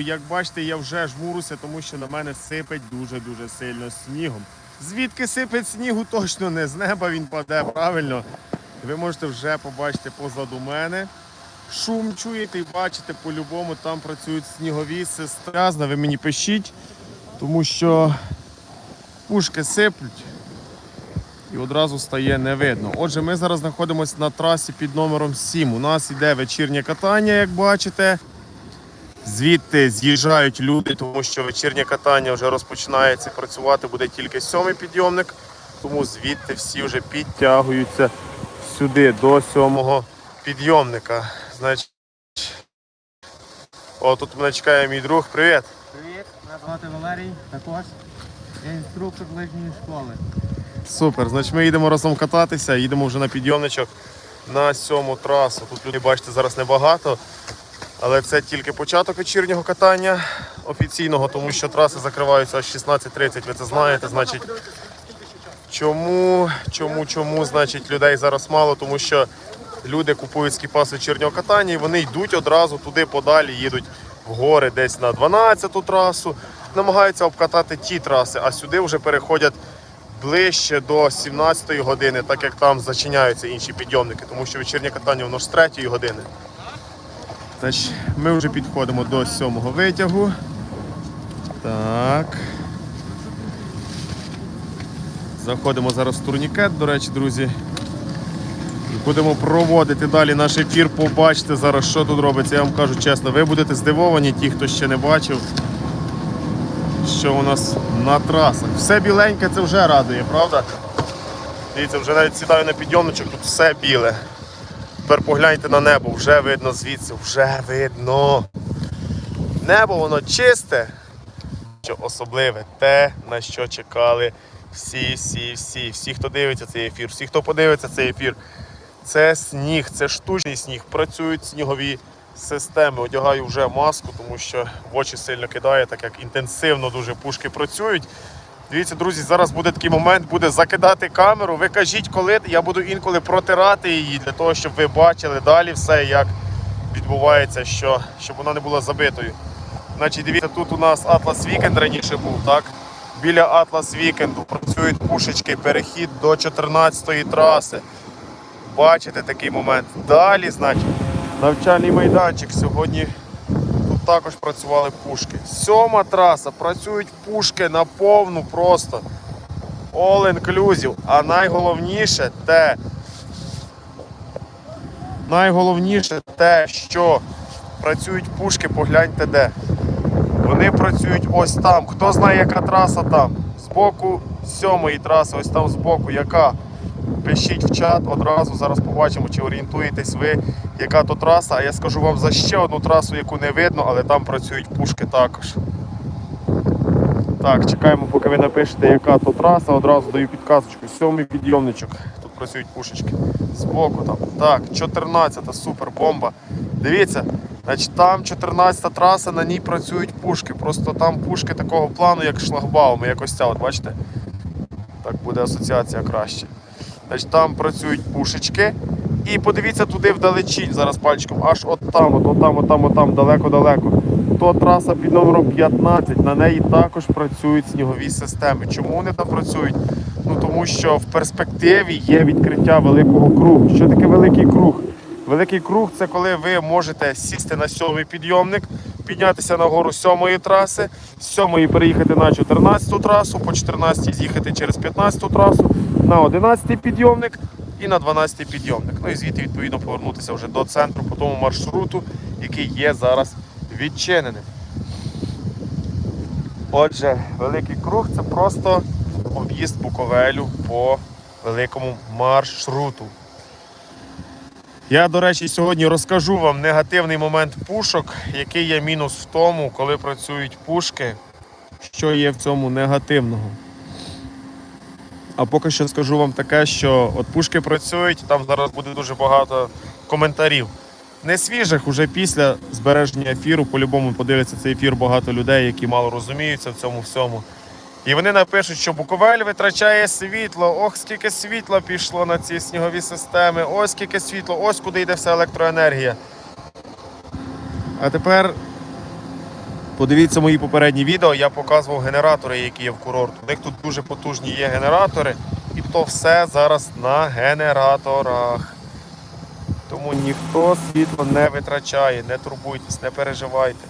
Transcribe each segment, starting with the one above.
Як бачите, я вже жмуруся, тому що на мене сипить дуже-дуже сильно снігом. Звідки сипить снігу, точно не з неба він паде, правильно. Ви можете вже побачити позаду мене. Шум чуєте і бачите, по-любому там працюють снігові сестри. Ви мені пишіть, тому що пушки сиплють і одразу стає не видно. Отже, ми зараз знаходимося на трасі під номером 7. У нас йде вечірнє катання, як бачите. Звідти з'їжджають люди, тому що вечірнє катання вже розпочинається. Працювати буде тільки сьомий підйомник, тому звідти всі вже підтягуються сюди до сьомого підйомника. Значить, о, тут мене чекає мій друг. Привіт! Привіт, мене звати Валерій, також я інструктор лижньої школи. Супер. Значить, ми їдемо разом кататися, їдемо вже на підйомничок на сьому трасу. Тут людей, бачите, зараз небагато, але це тільки початок вечірнього катання офіційного, тому що траси закриваються аж 16.30, ви це знаєте. Значить, чому, чому, чому, значить, людей зараз мало, тому що люди купують скіпас вечірнього катання і вони йдуть одразу туди подалі, їдуть в гори десь на 12-ту трасу, намагаються обкатати ті траси, а сюди вже переходять ближче до 17-ї години, так як там зачиняються інші підйомники, тому що вечірнє катання воно ж з 3-ї години. Значить, ми вже підходимо до сьомого витягу. Так. Заходимо зараз в турнікет, до речі, друзі. І будемо проводити далі наш ефір. Побачите зараз, що тут робиться. Я вам кажу чесно, ви будете здивовані, ті, хто ще не бачив, що у нас на трасах. Все біленьке це вже радує, правда? Дивіться, вже навіть сідаю на підйомничок, тут все біле. Тепер погляньте на небо, вже видно звідси, вже видно. Небо воно чисте, що особливе, те, на що чекали всі, всі, всі, всі, хто дивиться цей ефір, всі, хто подивиться цей ефір. Це сніг, це штучний сніг. Працюють снігові системи. Одягаю вже маску, тому що в очі сильно кидає, так як інтенсивно дуже пушки працюють. Дивіться, друзі, зараз буде такий момент, буде закидати камеру. Ви кажіть, коли я буду інколи протирати її для того, щоб ви бачили далі все, як відбувається, що, щоб вона не була забитою. Значить, дивіться, тут у нас Atlas Weekend раніше був, так? Біля Atlas Weekend працюють пушечки, перехід до 14-ї траси. Бачите такий момент. Далі, значить, навчальний майданчик. Сьогодні також працювали пушки. Сьома траса, працюють пушки на повну просто. All inclusive. А найголовніше те, найголовніше те, що працюють пушки, погляньте де. Вони працюють ось там. Хто знає, яка траса там? Збоку сьомої траси, ось там збоку, яка? Пишіть в чат одразу, зараз побачимо, чи орієнтуєтесь ви, яка то траса. А я скажу вам за ще одну трасу, яку не видно, але там працюють пушки також. Так, чекаємо, поки ви напишете, яка то траса, одразу даю підказочку. Сьомий підйомничок. Тут працюють пушечки. Збоку там. Так, 14-та, супер, бомба. Дивіться, значить там 14-та траса, на ній працюють пушки. Просто там пушки такого плану, як шлагбауми, як ось ця, от бачите? Так буде асоціація краще. Значить, там працюють пушечки. І подивіться туди вдалечінь, зараз пальчиком, аж от там, от, там, от там, от там, далеко-далеко. То траса під номером 15, на неї також працюють снігові системи. Чому вони там працюють? Ну тому що в перспективі є відкриття великого кругу. Що таке великий круг? Великий круг це коли ви можете сісти на сьомий підйомник, піднятися на гору сьомої траси, з сьомої переїхати на 14-ту трасу, по 14 з'їхати через 15-ту трасу, на 11-й підйомник і на 12-й підйомник. Ну і звідти відповідно повернутися вже до центру по тому маршруту, який є зараз відчиненим. Отже, великий круг це просто об'їзд Буковелю по великому маршруту. Я, до речі, сьогодні розкажу вам негативний момент пушок, який є мінус в тому, коли працюють пушки, що є в цьому негативного. А поки що скажу вам таке, що от пушки працюють, там зараз буде дуже багато коментарів. Не свіжих, уже після збереження ефіру, по-любому подивляться цей ефір багато людей, які мало розуміються в цьому всьому. І вони напишуть, що Буковель витрачає світло. Ох, скільки світла пішло на ці снігові системи, ось скільки світла, ось куди йде вся електроенергія. А тепер Подивіться мої попередні відео, я показував генератори, які є в курорту. У них тут дуже потужні є генератори, і то все зараз на генераторах. Тому ніхто світло не витрачає, не турбуйтесь, не переживайте.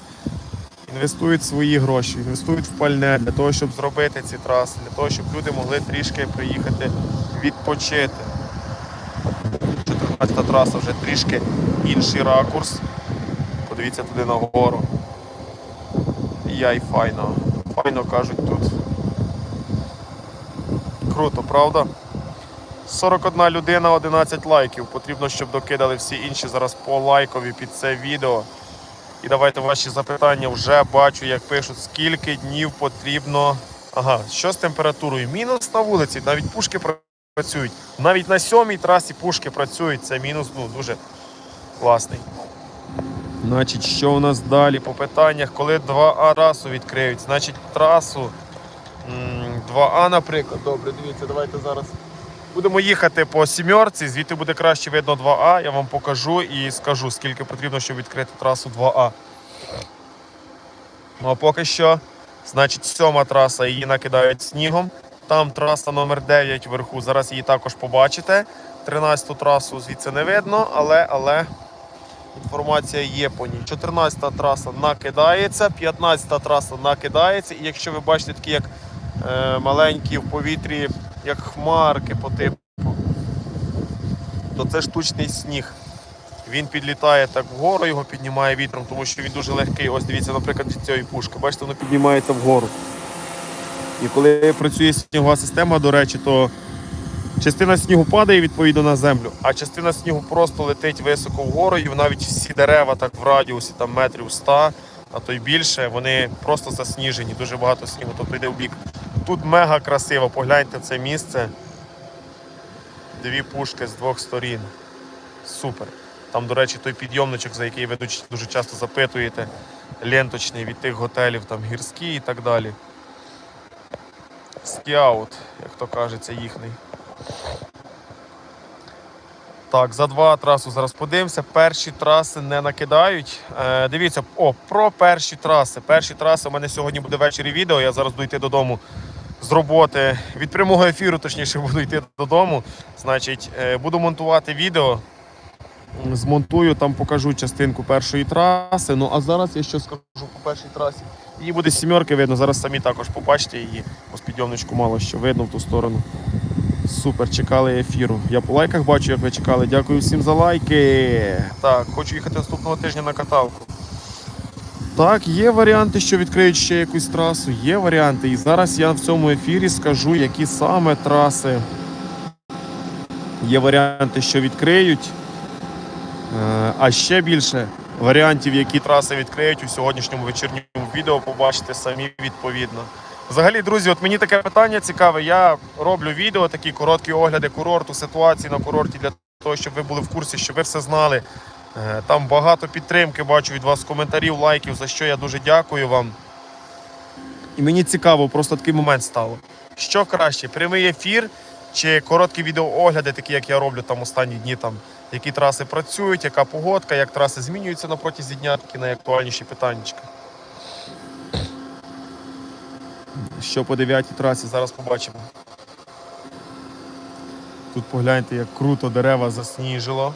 Інвестують свої гроші, інвестують в пальне для того, щоб зробити ці траси, для того, щоб люди могли трішки приїхати відпочити. 14 траса вже трішки інший ракурс. Подивіться туди нагору. Яй файно. Файно кажуть тут. Круто, правда? 41 людина, 11 лайків. Потрібно, щоб докидали всі інші зараз по лайкові під це відео. І давайте ваші запитання вже бачу, як пишуть, скільки днів потрібно. Ага, що з температурою? Мінус на вулиці, навіть пушки працюють. Навіть на сьомій трасі пушки працюють. Це мінус ну, дуже класний. Значить, що у нас далі по питаннях, коли 2А трасу відкриють? Значить, трасу 2А, наприклад. Добре, дивіться, давайте зараз. Будемо їхати по сімерці, звідти буде краще видно 2А. Я вам покажу і скажу, скільки потрібно, щоб відкрити трасу 2А. Ну а поки що, значить, сьома траса її накидають снігом. Там траса номер 9 вверху. Зараз її також побачите. 13-ту трасу звідси не видно, але, але інформація є по ній. 14-та траса накидається, 15-та траса накидається. І якщо ви бачите такі як е, маленькі в повітрі, як хмарки по типу, то це штучний сніг. Він підлітає так вгору, його піднімає вітром, тому що він дуже легкий. Ось дивіться, наприклад, від цієї пушки. Бачите, воно піднімається вгору. І коли працює снігова система, до речі, то частина снігу падає відповідно на землю, а частина снігу просто летить високо вгору, і навіть всі дерева так в радіусі там метрів 100, а то й більше, вони просто засніжені, дуже багато снігу, тобто йде в бік. Тут мега красиво, погляньте це місце. Дві пушки з двох сторін. Супер. Там, до речі, той підйомничок, за який ви дуже- часто запитуєте, ленточний від тих готелів, там гірські і так далі. Скіаут, як то кажеться, їхній. Так, за два трасу зараз подивимося. Перші траси не накидають. Е, дивіться, о, про перші траси. Перші траси у мене сьогодні буде ввечері відео. Я зараз буду йти додому з роботи. Від прямого ефіру, точніше, буду йти додому. Значить, е, буду монтувати відео. Змонтую, там покажу частинку першої траси. Ну а зараз я що скажу по першій трасі. Її буде сімерки видно, зараз самі також побачите її. З підйомничку мало що видно в ту сторону. Супер, чекали ефіру. Я по лайках бачу, як ви чекали. Дякую всім за лайки. Так, хочу їхати наступного тижня на каталку. Так, є варіанти, що відкриють ще якусь трасу. Є варіанти. І зараз я в цьому ефірі скажу, які саме траси. Є варіанти, що відкриють. Е, А ще більше варіантів, які траси відкриють у сьогоднішньому вечірньому відео, побачите самі відповідно. Взагалі, друзі, от мені таке питання цікаве. Я роблю відео, такі короткі огляди курорту, ситуації на курорті для того, щоб ви були в курсі, щоб ви все знали. Е, Там багато підтримки бачу від вас, коментарів, лайків, за що я дуже дякую вам. І мені цікаво, просто такий момент стало. Що краще, прямий ефір чи короткі відеоогляди, такі як я роблю там останні дні, там, які траси працюють, яка погодка, як траси змінюються на протязі дня, такі найактуальніші питання. Що по 9 трасі, зараз побачимо. Тут погляньте, як круто дерева засніжило.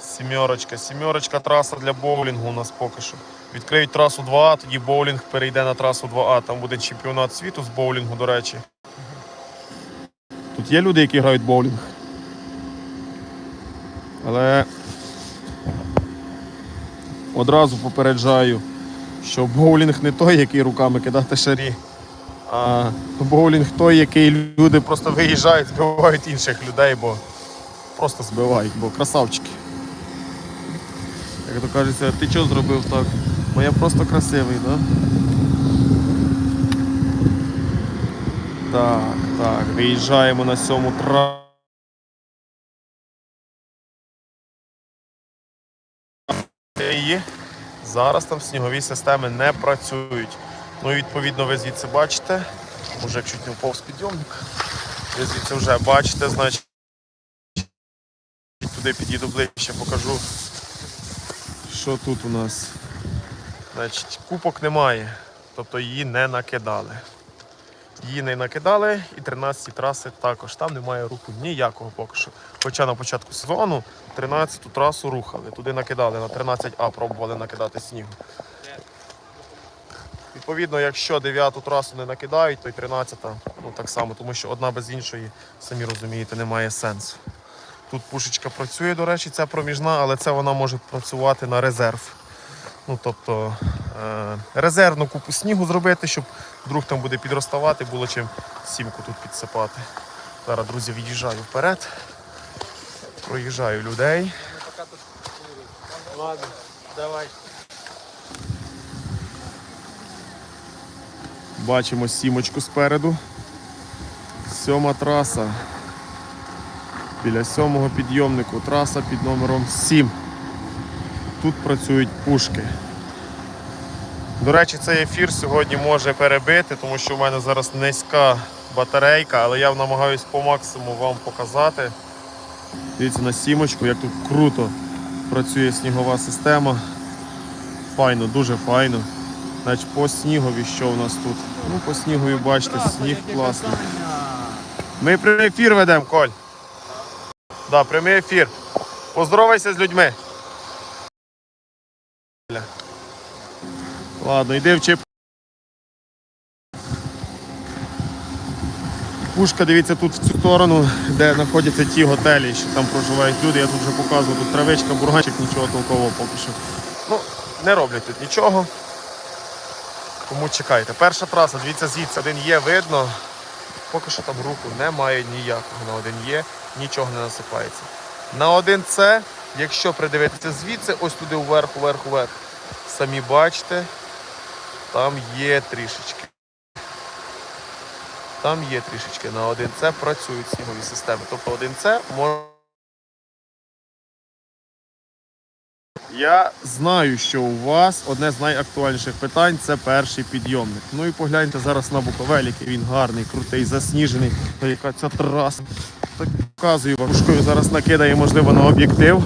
Сімерочка. Сімерочка траса для боулінгу у нас поки що. Відкриють трасу 2А, тоді боулінг перейде на трасу 2А. Там буде чемпіонат світу з боулінгу, до речі. Тут є люди, які грають боулінг. Але одразу попереджаю, що боулінг не той, який руками кидати шарі, а боулінг той, який люди просто виїжджають, збивають інших людей, бо просто збивають, бо красавчики. Як то кажеться, ти що зробив так? Бо я просто красивий, да? Так, так, виїжджаємо на сьому тра. І зараз там снігові системи не працюють. Ну і відповідно ви звідси бачите. Уже чуть не впав підйомник. Ви звідси вже бачите, значить. Туди підійду ближче, покажу що тут у нас? Значить, купок немає, тобто її не накидали. Її не накидали і 13 траси також. Там немає руху ніякого поки що. Хоча на початку сезону 13-ту трасу рухали. Туди накидали, на 13А пробували накидати снігу. Відповідно, якщо 9-ту трасу не накидають, то й 13-та ну, так само, тому що одна без іншої, самі розумієте, немає сенсу. Тут пушечка працює, до речі, ця проміжна, але це вона може працювати на резерв. Ну, тобто резервну купу снігу зробити, щоб вдруг там буде підроставати, було чим сімку тут підсипати. Зараз, друзі, від'їжджаю вперед. Проїжджаю людей. Ладно, давай. Бачимо сімочку спереду. Сьома траса. Біля сьомого підйомнику. Траса під номером 7. Тут працюють пушки. До речі, цей ефір сьогодні може перебити, тому що в мене зараз низька батарейка, але я намагаюсь по максимуму вам показати. Дивіться на сімочку, як тут круто працює снігова система. Файно, дуже файно. Значить, по снігові що у нас тут? Ну, по снігові бачите, сніг класний. Ми прямий ефір ведемо, Коль. Да, прямий ефір. Поздоровайся з людьми. Ладно, йди вчи. Пушка, дивіться, тут в цю сторону, де знаходяться ті готелі, що там проживають люди. Я тут вже показував, тут травичка, бурганчик, нічого толкового поки що. Ну, не роблять тут нічого. Тому чекайте. Перша траса, дивіться, звідси один є, видно. Поки що там руху немає ніякого. На один є, нічого не насипається. На один С, якщо придивитися звідси, ось туди вверх, вверх, вверх. Самі бачите, там є трішечки. Там є трішечки. На один С працюють снігові системи. Тобто один С може. Я знаю, що у вас одне з найактуальніших питань це перший підйомник. Ну і погляньте зараз на Буковель, який він гарний, крутий, засніжений. Та яка ця траса. Так показую вам. Пушкою зараз накидає, можливо, на об'єктив.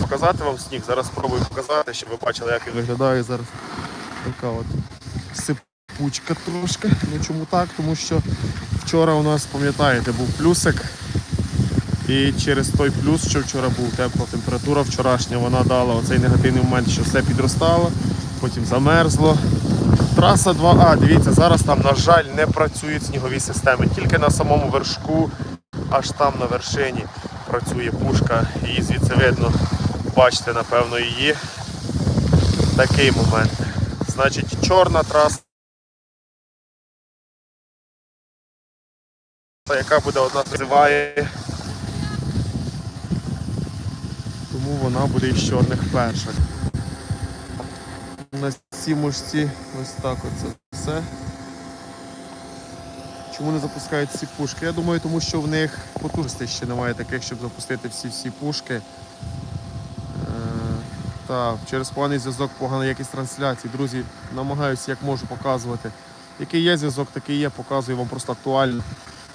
Показати вам сніг. Зараз спробую показати, щоб ви бачили, як він виглядає зараз. Така от сипучка трошки. Ну чому так? Тому що вчора у нас, пам'ятаєте, був плюсик. І через той плюс, що вчора був тепла температура вчорашня, вона дала оцей негативний момент, що все підростало, потім замерзло. Траса 2А, дивіться, зараз там, на жаль, не працюють снігові системи. Тільки на самому вершку, аж там на вершині працює пушка. Її звідси видно. Бачите, напевно, її. Такий момент. Значить, чорна траса. Яка буде одна називає тому вона буде із чорних перших. На сімушці ось так оце все. Чому не запускають ці пушки? Я думаю, тому що в них потужностей ще немає таких, щоб запустити всі-всі пушки. Та, через поганий зв'язок, погана якість трансляції. Друзі, намагаюся як можу показувати. Який є зв'язок, такий є, показую вам просто актуально.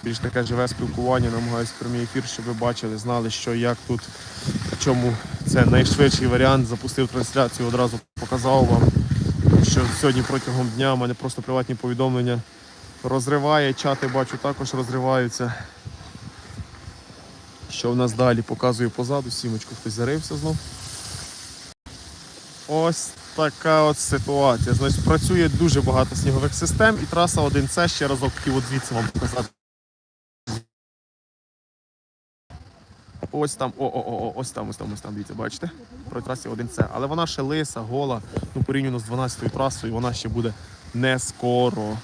Більш таке живе спілкування, намагаюся прямий ефір, щоб ви бачили, знали, що як тут, в чому це найшвидший варіант. Запустив трансляцію, одразу показав вам, що сьогодні протягом дня в мене просто приватні повідомлення розриває, чати бачу також розриваються. Що в нас далі? Показую позаду, сімочку хтось зарився знов. Ось така от ситуація. Значить, працює дуже багато снігових систем і траса 1С ще разок хотів от звідси вам показати. Ось там, о, о, о, о, ось там, ось там, ось там, дивіться, бачите? Про трасі 1С. Але вона ще лиса, гола, ну порівняно з 12-ю трасою, вона ще буде не скоро.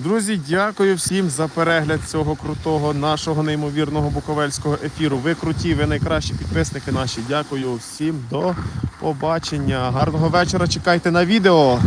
Друзі, дякую всім за перегляд цього крутого нашого неймовірного буковельського ефіру. Ви круті, ви найкращі підписники наші. Дякую всім до побачення. Гарного вечора. Чекайте на відео.